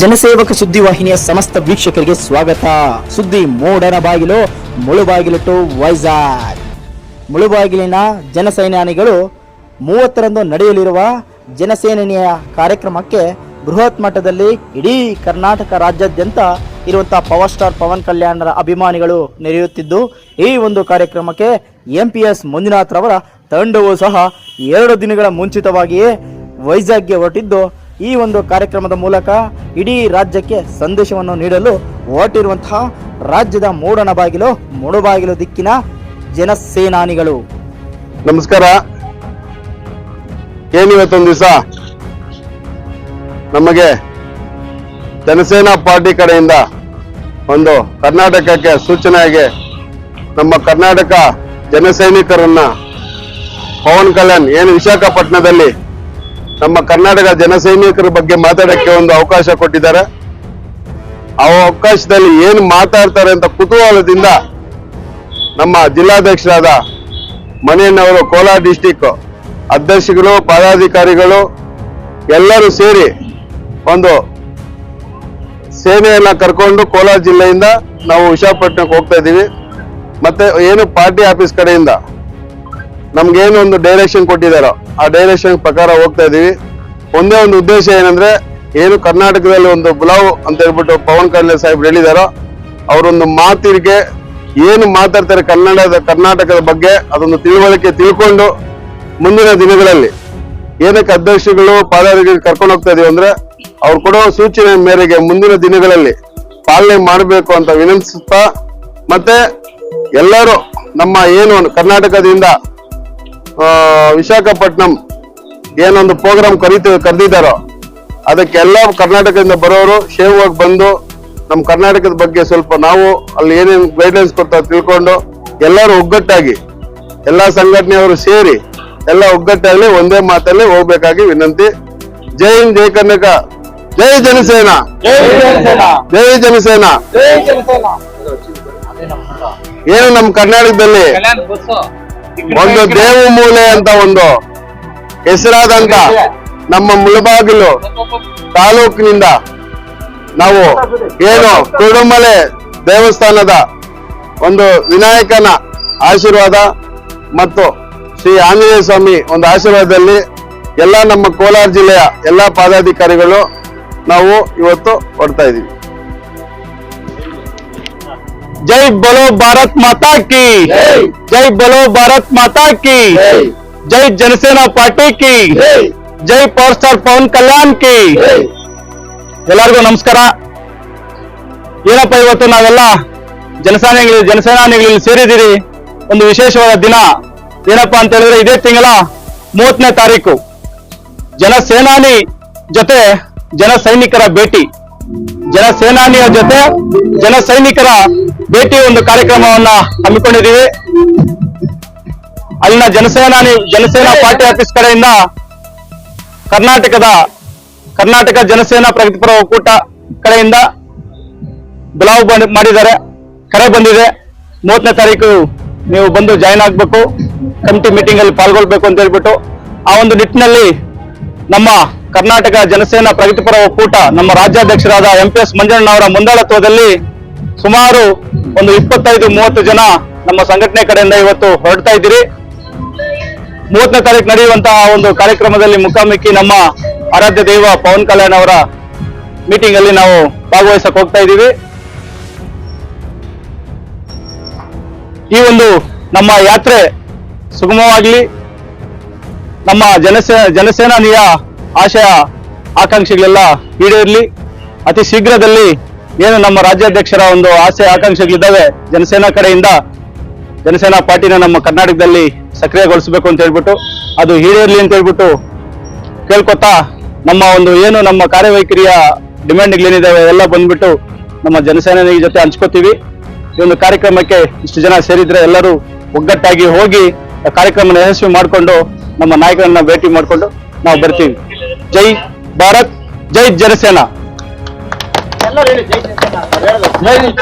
ಜನಸೇವಕ ಸುದ್ದಿವಾಹಿನಿಯ ಸಮಸ್ತ ವೀಕ್ಷಕರಿಗೆ ಸ್ವಾಗತ. ಸುದ್ದಿ ಮೋಡನ ಬಾಗಿಲು, ಮುಳುಬಾಗಿಲು ಟು ವೈಜಾಗ್ ಮುಳುಬಾಗಿಲಿನ ಜನಸೈನ್ಯಾನಿಗಳು ಮೂವತ್ತರಂದು ನಡೆಯಲಿರುವ ಜನಸೇನೆಯ ಕಾರ್ಯಕ್ರಮಕ್ಕೆ ಬೃಹತ್ ಮಟ್ಟದಲ್ಲಿ ಇಡೀ ಕರ್ನಾಟಕ ರಾಜ್ಯಾದ್ಯಂತ ಇರುವಂತಹ ಪವರ್ ಸ್ಟಾರ್ ಪವನ್ ಕಲ್ಯಾಣರ ಅಭಿಮಾನಿಗಳು ನೆರೆಯುತ್ತಿದ್ದು, ಈ ಒಂದು ಕಾರ್ಯಕ್ರಮಕ್ಕೆ ಎಂ ಪಿ ಎಸ್ ಮಂಜುನಾಥ್ ರವರ ತಂಡವು ಸಹ ಎರಡು ದಿನಗಳ ಮುಂಚಿತವಾಗಿಯೇ ವೈಜಾಗ್ಗೆ ಹೊರಟಿದ್ದು ಈ ಒಂದು ಕಾರ್ಯಕ್ರಮದ ಮೂಲಕ ಇಡೀ ರಾಜ್ಯಕ್ಕೆ ಸಂದೇಶವನ್ನು ನೀಡಲು ಹೊರಟಿರುವಂತಹ ರಾಜ್ಯದ ಮೂಡಣ ಬಾಗಿಲು ಮುಳುಬಾಗಿಲು ದಿಕ್ಕಿನ ಜನಸೇನಾನಿಗಳು. ನಮಸ್ಕಾರ. ಏನಿವತ್ತೊಂದು ದಿವಸ? ನಮಗೆ ಜನಸೇನಾ ಪಾರ್ಟಿ ಕಡೆಯಿಂದ ಒಂದು ಕರ್ನಾಟಕಕ್ಕೆ ಸೂಚನೆಯಾಗಿ ನಮ್ಮ ಕರ್ನಾಟಕ ಜನಸೈನಿಕರನ್ನ ಪವನ್ ಕಲ್ಯಾಣ್, ಏನು ವಿಶಾಖಪಟ್ಟಣದಲ್ಲಿ ನಮ್ಮ ಕರ್ನಾಟಕ ಜನಸೈನಿಕರ ಬಗ್ಗೆ ಮಾತಾಡಕ್ಕೆ ಒಂದು ಅವಕಾಶ ಕೊಟ್ಟಿದ್ದಾರೆ. ಆ ಅವಕಾಶದಲ್ಲಿ ಏನು ಮಾತಾಡ್ತಾರೆ ಅಂತ ಕುತೂಹಲದಿಂದ ನಮ್ಮ ಜಿಲ್ಲಾಧ್ಯಕ್ಷರಾದ ಮನೆಯನ್ನವರು ಕೋಲಾರ ಡಿಸ್ಟಿಕ್ ಅಧ್ಯಕ್ಷಗಳು, ಪದಾಧಿಕಾರಿಗಳು ಎಲ್ಲರೂ ಸೇರಿ ಒಂದು ಸೇನೆಯನ್ನ ಕರ್ಕೊಂಡು ಕೋಲಾರ ಜಿಲ್ಲೆಯಿಂದ ನಾವು ವಿಶಾಖಪಟ್ಟಣಕ್ಕೆ ಹೋಗ್ತಾ ಇದ್ದೀವಿ. ಮತ್ತೆ ಏನು ಪಾರ್ಟಿ ಆಫೀಸ್ ಕಡೆಯಿಂದ ನಮ್ಗೇನು ಒಂದು ಡೈರೆಕ್ಷನ್ ಕೊಟ್ಟಿದ್ದಾರೋ ಆ ಡೈರೆಕ್ಷನ್ ಪ್ರಕಾರ ಹೋಗ್ತಾ ಇದೀವಿ. ಒಂದೇ ಒಂದು ಉದ್ದೇಶ ಏನಂದ್ರೆ, ಏನು ಕರ್ನಾಟಕದಲ್ಲಿ ಒಂದು ಬುಲಾವ್ ಅಂತ ಹೇಳ್ಬಿಟ್ಟು ಪವನ್ ಕಲ್ಯಾಣ್ ಸಾಹೇಬ್ ಹೇಳಿದಾರೋ, ಅವರೊಂದು ಮಾತಿಗೆ ಏನು ಮಾತಾಡ್ತಾರೆ ಕನ್ನಡದ, ಕರ್ನಾಟಕದ ಬಗ್ಗೆ ಅದೊಂದು ತಿಳುವಳಿಕೆ ತಿಳ್ಕೊಂಡು ಮುಂದಿನ ದಿನಗಳಲ್ಲಿ ಏನಕ್ಕೆ ಅಧ್ಯಕ್ಷಗಳು ಪಾದಾಧಿಕಾರಿ ಕರ್ಕೊಂಡು ಹೋಗ್ತಾ ಇದೀವಿ ಅಂದ್ರೆ, ಅವ್ರು ಕೊಡೋ ಸೂಚನೆ ಮೇರೆಗೆ ಮುಂದಿನ ದಿನಗಳಲ್ಲಿ ಪಾಲನೆ ಮಾಡಬೇಕು ಅಂತ ವಿನಂತಿಸುತ್ತಾ, ಮತ್ತೆ ಎಲ್ಲರೂ ನಮ್ಮ ಏನು ಕರ್ನಾಟಕದಿಂದ ಆ, ವಿಶಾಖಪಟ್ನಂ ಏನೊಂದು ಪ್ರೋಗ್ರಾಮ್ ಕರೀತ ಕರೆದಿದ್ದಾರೋ ಅದಕ್ಕೆಲ್ಲ ಕರ್ನಾಟಕದಿಂದ ಬರೋರು ಶೇವಾಗಿ ಬಂದು ನಮ್ಮ ಕರ್ನಾಟಕದ ಬಗ್ಗೆ ಸ್ವಲ್ಪ ನಾವು ಅಲ್ಲಿ ಏನೇನು ಗೈಡ್ಲೈನ್ಸ್ ಕೊಡ್ತಾರೆ ತಿಳ್ಕೊಂಡು ಎಲ್ಲರೂ ಒಗ್ಗಟ್ಟಾಗಿ ಎಲ್ಲ ಸಂಘಟನೆಯವರು ಸೇರಿ ಎಲ್ಲ ಒಗ್ಗಟ್ಟಾಗಿ ಒಂದೇ ಮಾತಲ್ಲಿ ಹೋಗ್ಬೇಕಾಗಿ ವಿನಂತಿ. ಜೈ ಹಿಂದ್ ಜೈ ಕರ್ನಾಟಕ. ಜೈ ಜನಸೇನಾ. ಜೈ ಜನಸೇನಾ. ಏನು ನಮ್ಮ ಕರ್ನಾಟಕದಲ್ಲಿ? ಒಂದು ದೇವ ಮೂಲೆ ಅಂತ ಒಂದು ಹೆಸರಾದಂತ ನಮ್ಮ ಮುಳಬಾಗಿಲು ತಾಲೂಕಿನಿಂದ ನಾವು ಏನು ಕುರುಡುಮಲೆ ದೇವಸ್ಥಾನದ ಒಂದು ವಿನಾಯಕನ ಆಶೀರ್ವಾದ ಮತ್ತು ಶ್ರೀ ಆಂಜನೇಯ ಸ್ವಾಮಿ ಒಂದು ಆಶೀರ್ವಾದದಲ್ಲಿ ಎಲ್ಲ ನಮ್ಮ ಕೋಲಾರ ಜಿಲ್ಲೆಯ ಎಲ್ಲ ಪದಾಧಿಕಾರಿಗಳು ನಾವು ಇವತ್ತು ಹೊಡ್ತಾ ಇದೀವಿ ಜೈ ಬಲೋ ಭಾರತ್ ಮಾತಾ ಕಿ ಜೈ ಬಲೋ ಭಾರತ್ ಮಾತಾ ಕಿ ಜೈ ಜನಸೇನಾ ಪಾರ್ಟಿ ಕಿ ಜೈ ಪವರ್ ಸ್ಟಾರ್ ಪವನ್ ಕಲ್ಯಾಣ್ ಕಿ ಎಲ್ಲರಿಗೂ ನಮಸ್ಕಾರ. ಏನಪ್ಪ ಇವತ್ತು ನಾವೆಲ್ಲ ಜನಸೇನೆಗಳು ಜನಸೇನಾನಿಗಳಲ್ಲಿ ಸೇರಿದಿರಿ ಒಂದು ವಿಶೇಷವಾದ ದಿನ. ಏನಪ್ಪಾ ಅಂತ ಹೇಳಿದ್ರೆ ಇದೇ ತಿಂಗಳ ಮೂವತ್ತನೇ ತಾರೀಕು. ಜನಸೇನಾನಿ ಜೊತೆ ಜನ ಸೈನಿಕರ ಭೇಟಿ. ಜನ ಸೇನಾನಿಯ ಜೊತೆ ಜನ ಸೈನಿಕರ ಭೇಟಿ ಒಂದು ಕಾರ್ಯಕ್ರಮವನ್ನ ಹಮ್ಮಿಕೊಂಡಿದ್ದೀವಿ. ಅಲ್ಲಿನ ಜನಸೇನಾನಿ ಜನಸೇನಾ ಪಾರ್ಟಿ ಆಫೀಸ್ ಕಡೆಯಿಂದ ಕರ್ನಾಟಕದ, ಕರ್ನಾಟಕ ಜನಸೇನಾ ಪ್ರಗತಿಪರ ಒಕ್ಕೂಟ ಕಡೆಯಿಂದ ಬುಲಾವ್ ಮಾಡಿದ್ದಾರೆ. ಕರೆ ಬಂದಿದೆ. ಮೂವತ್ತನೇ ತಾರೀಕು ನೀವು ಬಂದು ಜಾಯಿನ್ ಆಗ್ಬೇಕು. ಕಮಿಟಿ ಮೀಟಿಂಗ್ ಅಲ್ಲಿ ಪಾಲ್ಗೊಳ್ಬೇಕು ಅಂತ ಹೇಳ್ಬಿಟ್ಟು ಆ ಒಂದು ನಿಟ್ಟಿನಲ್ಲಿ ನಮ್ಮ ಕರ್ನಾಟಕ ಜನಸೇನಾ ಪ್ರಗತಿಪರ ಒಕ್ಕೂಟ ನಮ್ಮ ರಾಜ್ಯಾಧ್ಯಕ್ಷರಾದ ಎಂ ಪಿ ಎಸ್ ಮಂಜಣ್ಣವರ ಮುಂದಾಳತ್ವದಲ್ಲಿ ಸುಮಾರು ಒಂದು ಇಪ್ಪತ್ತೈದು, ಮೂವತ್ತು ಜನ ನಮ್ಮ ಸಂಘಟನೆ ಕಡೆಯಿಂದ ಇವತ್ತು ಹೊರಡ್ತಾ ಇದ್ದೀರಿ. ಮೂವತ್ತನೇ ತಾರೀಕು ನಡೆಯುವಂತಹ ಒಂದು ಕಾರ್ಯಕ್ರಮದಲ್ಲಿ ಮುಖಾಮುಖಿ ನಮ್ಮ ಆರಾಧ್ಯ ದೈವ ಪವನ್ ಕಲ್ಯಾಣ್ ಅವರ ಮೀಟಿಂಗ್ ಅಲ್ಲಿ ನಾವು ಭಾಗವಹಿಸಕ್ ಹೋಗ್ತಾ ಇದ್ದೀವಿ. ಈ ಒಂದು ನಮ್ಮ ಯಾತ್ರೆ ಸುಗಮವಾಗಲಿ. ನಮ್ಮ ಜನಸೇ, ಜನಸೇನಾನಿಯ ಆಶಯ, ಆಕಾಂಕ್ಷೆಗಳೆಲ್ಲ ಈಡೇರಲಿ. ಅತಿ ಶೀಘ್ರದಲ್ಲಿ ಏನು ನಮ್ಮ ರಾಜ್ಯಾಧ್ಯಕ್ಷರ ಒಂದು ಆಸೆ ಆಕಾಂಕ್ಷೆಗಳಿದ್ದಾವೆ? ಜನಸೇನಾ ಕಡೆಯಿಂದ ಜನಸೇನಾ ಪಾರ್ಟಿನ ನಮ್ಮ ಕರ್ನಾಟಕದಲ್ಲಿ ಸಕ್ರಿಯಗೊಳಿಸಬೇಕು ಅಂತ ಹೇಳ್ಬಿಟ್ಟು, ಅದು ಈಡೇರಲಿ ಅಂತ ಹೇಳ್ಬಿಟ್ಟು ಕೇಳ್ಕೊತಾ ನಮ್ಮ ಒಂದು ಏನು ನಮ್ಮ ಕಾರ್ಯವೈಖರಿಯ ಡಿಮ್ಯಾಂಡ್ಗಳೇನಿದಾವೆ ಎಲ್ಲ ಬಂದ್ಬಿಟ್ಟು ನಮ್ಮ ಜನಸೇನೆ ಜೊತೆ ಹಂಚ್ಕೋತೀವಿ. ಈ ಒಂದು ಕಾರ್ಯಕ್ರಮಕ್ಕೆ ಇಷ್ಟು ಜನ ಸೇರಿದ್ರೆ ಎಲ್ಲರೂ ಒಗ್ಗಟ್ಟಾಗಿ ಹೋಗಿ ಕಾರ್ಯಕ್ರಮನ ಯಶಸ್ವಿ ಮಾಡಿಕೊಂಡು ನಮ್ಮ ನಾಯಕರನ್ನ ಭೇಟಿ ಮಾಡಿಕೊಂಡು ನಾವು ಬರ್ತೀವಿ. ಜೈ ಭಾರತ್, ಜೈ ಜನಸೇನಾ! ਨਹੀਂ ਨਹੀਂ